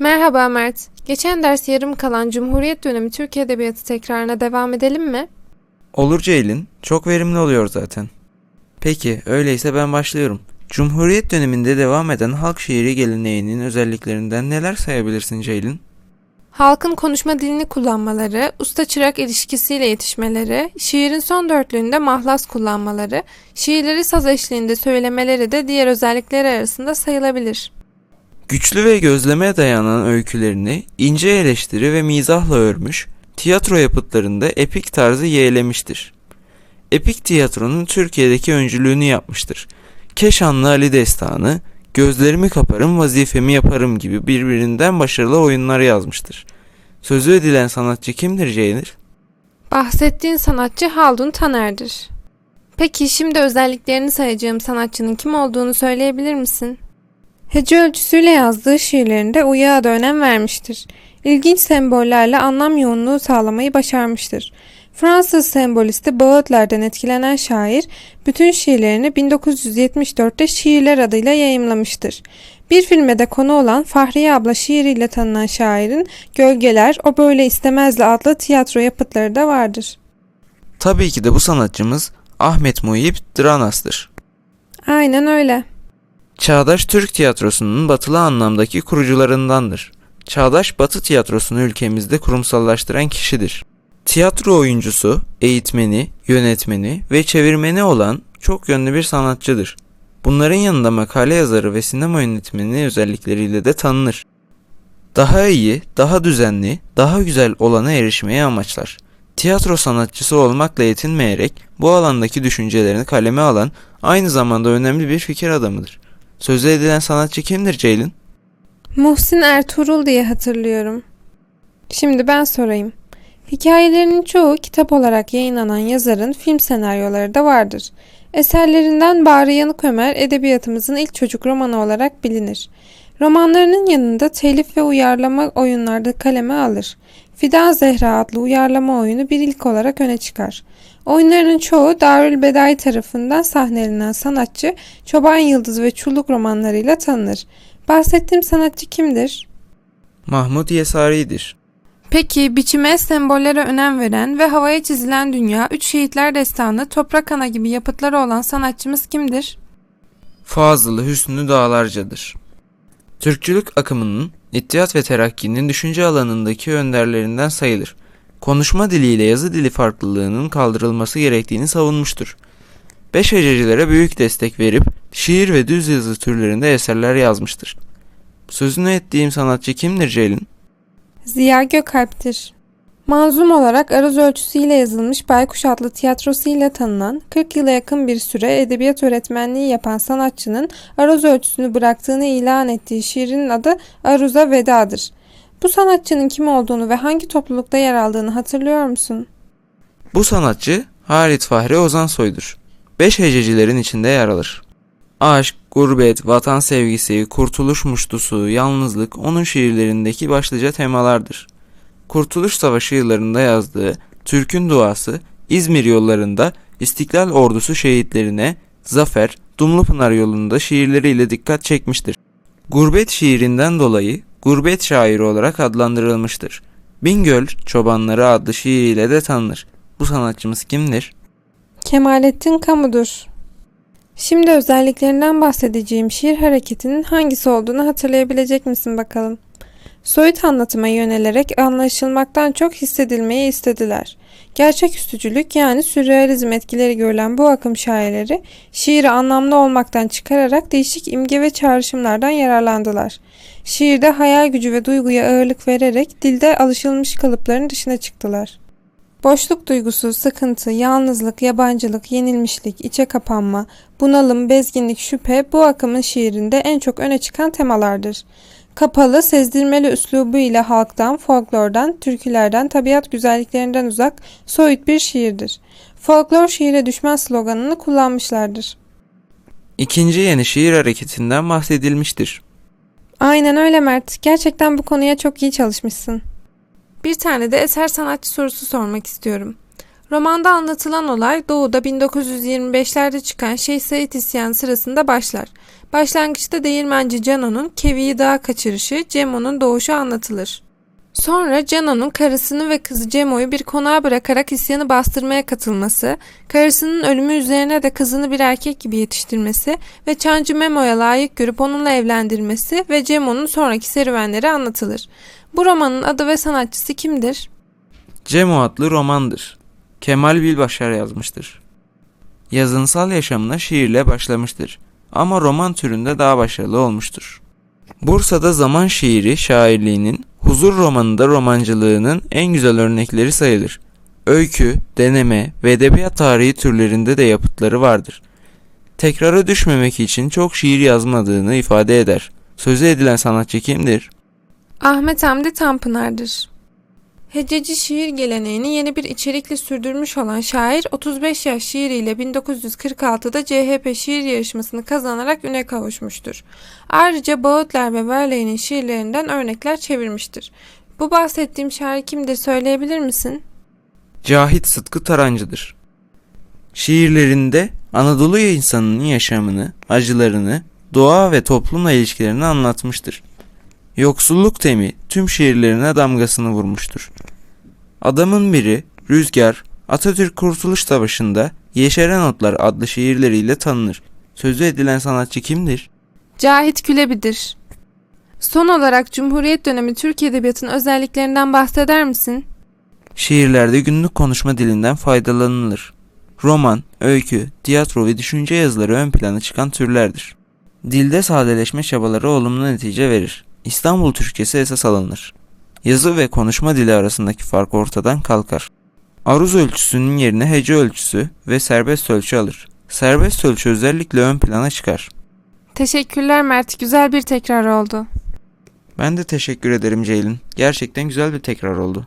Merhaba Mert. Geçen ders yarım kalan Cumhuriyet dönemi Türk Edebiyatı tekrarına devam edelim mi? Olur Ceylin. Çok verimli oluyor zaten. Peki, öyleyse ben başlıyorum. Cumhuriyet döneminde devam eden halk şiiri geleneğinin özelliklerinden neler sayabilirsin Ceylin? Halkın konuşma dilini kullanmaları, usta-çırak ilişkisiyle yetişmeleri, şiirin son dörtlüğünde mahlas kullanmaları, şiirleri saz eşliğinde söylemeleri de diğer özellikleri arasında sayılabilir. Güçlü ve gözlemeye dayanan öykülerini ince eleştiri ve mizahla örmüş, tiyatro yapıtlarında epik tarzı yeğlemiştir. Epik tiyatronun Türkiye'deki öncülüğünü yapmıştır. Keşanlı Ali Destanı, Gözlerimi kaparım vazifemi yaparım gibi birbirinden başarılı oyunlar yazmıştır. Sözü edilen sanatçı kimdir Ceylin? Bahsettiğin sanatçı Haldun Taner'dir. Peki şimdi özelliklerini sayacağım sanatçının kim olduğunu söyleyebilir misin? Hece ölçüsüyle yazdığı şiirlerinde uyağa da önem vermiştir. İlginç sembollerle anlam yoğunluğu sağlamayı başarmıştır. Fransız sembolisti Baudelaireden etkilenen şair, bütün şiirlerini 1974'te Şiirler adıyla yayımlamıştır. Bir filme de konu olan Fahriye abla şiiriyle tanınan şairin Gölgeler, O Böyle İstemezli adlı tiyatro yapıtları da vardır. Tabii ki de bu sanatçımız Ahmet Muhip Dranas'tır. Aynen öyle. Çağdaş Türk tiyatrosunun batılı anlamdaki kurucularındandır. Çağdaş Batı tiyatrosunu ülkemizde kurumsallaştıran kişidir. Tiyatro oyuncusu, eğitmeni, yönetmeni ve çevirmeni olan çok yönlü bir sanatçıdır. Bunların yanında makale yazarı ve sinema yönetmeni özellikleriyle de tanınır. Daha iyi, daha düzenli, daha güzel olana erişmeyi amaçlar. Tiyatro sanatçısı olmakla yetinmeyerek bu alandaki düşüncelerini kaleme alan aynı zamanda önemli bir fikir adamıdır. Sözü edilen sanatçı kimdir Ceylin? Muhsin Ertuğrul diye hatırlıyorum. Şimdi ben sorayım. Hikayelerinin çoğu kitap olarak yayınlanan yazarın film senaryoları da vardır. Eserlerinden Bahri Yanık Ömer edebiyatımızın ilk çocuk romanı olarak bilinir. Romanlarının yanında telif ve uyarlama oyunlarda kaleme alır. Fidan Zehra adlı uyarlama oyunu bir ilk olarak öne çıkar. Oyunlarının çoğu Darül Bedai tarafından sahnelenen sanatçı Çoban Yıldız ve Çulluk romanlarıyla tanınır. Bahsettiğim sanatçı kimdir? Mahmut Yesari'dir. Peki biçime, sembollere önem veren ve havaya çizilen dünya, Üç Şehitler Destanı, Toprak Ana gibi yapıtları olan sanatçımız kimdir? Fazılı Hüsnü Dağlarca'dır. Türkçülük akımının İttihat ve Terakki'nin düşünce alanındaki önderlerinden sayılır. Konuşma diliyle yazı dili farklılığının kaldırılması gerektiğini savunmuştur. Beş hececilere büyük destek verip şiir ve düz yazı türlerinde eserler yazmıştır. Sözünü ettiğim sanatçı kimdir Ceylin? Ziya Gökalp'tir. Manzum olarak aruz ölçüsüyle yazılmış Baykuş adlı tiyatrosuyla tanınan, 40 yıla yakın bir süre edebiyat öğretmenliği yapan sanatçının aruz ölçüsünü bıraktığını ilan ettiği şiirinin adı Aruz'a Veda'dır. Bu sanatçının kim olduğunu ve hangi toplulukta yer aldığını hatırlıyor musun? Bu sanatçı Halit Fahri Ozansoy'dur. Beş hececilerin içinde yer alır. Aşk, gurbet, vatan sevgisi, kurtuluş muştusu, yalnızlık onun şiirlerindeki başlıca temalardır. Kurtuluş Savaşı yıllarında yazdığı Türk'ün Duası, İzmir yollarında İstiklal Ordusu şehitlerine, Zafer, Dumlupınar yolunda şiirleriyle dikkat çekmiştir. Gurbet şiirinden dolayı gurbet şairi olarak adlandırılmıştır. Bingöl Çobanları adlı şiiriyle de tanınır. Bu sanatçımız kimdir? Kemalettin Kamu'dur. Şimdi özelliklerinden bahsedeceğim şiir hareketinin hangisi olduğunu hatırlayabilecek misin bakalım? Soyut anlatıma yönelerek anlaşılmaktan çok hissedilmeyi istediler. Gerçeküstücülük yani sürrealizm etkileri görülen bu akım şairleri şiiri anlamlı olmaktan çıkararak değişik imge ve çağrışımlardan yararlandılar. Şiirde hayal gücü ve duyguya ağırlık vererek dilde alışılmış kalıpların dışına çıktılar. Boşluk duygusu, sıkıntı, yalnızlık, yabancılık, yenilmişlik, içe kapanma, bunalım, bezginlik, şüphe bu akımın şiirinde en çok öne çıkan temalardır. Kapalı, sezdirmeli üslubu ile halktan, folklordan, türkülerden, tabiat güzelliklerinden uzak, soyut bir şiirdir. Folklor şiire düşman sloganını kullanmışlardır. İkinci yeni şiir hareketinden bahsedilmiştir. Aynen öyle Mert. Gerçekten bu konuya çok iyi çalışmışsın. Bir tane de eser sanatçı sorusu sormak istiyorum. Romanda anlatılan olay Doğu'da 1925'lerde çıkan Şeyh Said isyanı sırasında başlar. Başlangıçta değirmenci Cano'nun Kevi'yi dağa kaçırışı, Cemo'nun doğuşu anlatılır. Sonra Cano'nun karısını ve kızı Cemo'yu bir konağa bırakarak isyanı bastırmaya katılması, karısının ölümü üzerine de kızını bir erkek gibi yetiştirmesi ve Çancı Memo'ya layık görüp onunla evlendirmesi ve Cemo'nun sonraki serüvenleri anlatılır. Bu romanın adı ve sanatçısı kimdir? Cemo adlı romandır. Kemal Bilbaşar yazmıştır. Yazınsal yaşamına şiirle başlamıştır ama roman türünde daha başarılı olmuştur. Bursa'da zaman şiiri şairliğinin, huzur romanında romancılığının en güzel örnekleri sayılır. Öykü, deneme ve edebiyat tarihi türlerinde de yapıtları vardır. Tekrara düşmemek için çok şiir yazmadığını ifade eder. Sözü edilen sanatçı kimdir? Ahmet Hamdi Tanpınar'dır. Hececi şiir geleneğini yeni bir içerikle sürdürmüş olan şair 35 yaş şiiriyle 1946'da CHP şiir yarışmasını kazanarak üne kavuşmuştur. Ayrıca Baudelaire ve Verlaine'in şiirlerinden örnekler çevirmiştir. Bu bahsettiğim şair kimdir söyleyebilir misin? Cahit Sıtkı Tarancı'dır. Şiirlerinde Anadolu insanının yaşamını, acılarını, doğa ve toplumla ilişkilerini anlatmıştır. Yoksulluk temi tüm şiirlerine damgasını vurmuştur. Adamın biri Rüzgar, Atatürk Kurtuluş Savaşı'nda Yeşeren Otlar adlı şiirleriyle tanınır. Sözü edilen sanatçı kimdir? Cahit Külebi'dir. Son olarak Cumhuriyet dönemi Türk Edebiyatı'nın özelliklerinden bahseder misin? Şiirlerde günlük konuşma dilinden faydalanılır. Roman, öykü, tiyatro ve düşünce yazıları ön plana çıkan türlerdir. Dilde sadeleşme çabaları olumlu netice verir. İstanbul Türkçesi esas alınır. Yazı ve konuşma dili arasındaki fark ortadan kalkar. Aruz ölçüsünün yerine hece ölçüsü ve serbest ölçü alır. Serbest ölçü özellikle ön plana çıkar. Teşekkürler Mert. Güzel bir tekrar oldu. Ben de teşekkür ederim Ceylin. Gerçekten güzel bir tekrar oldu.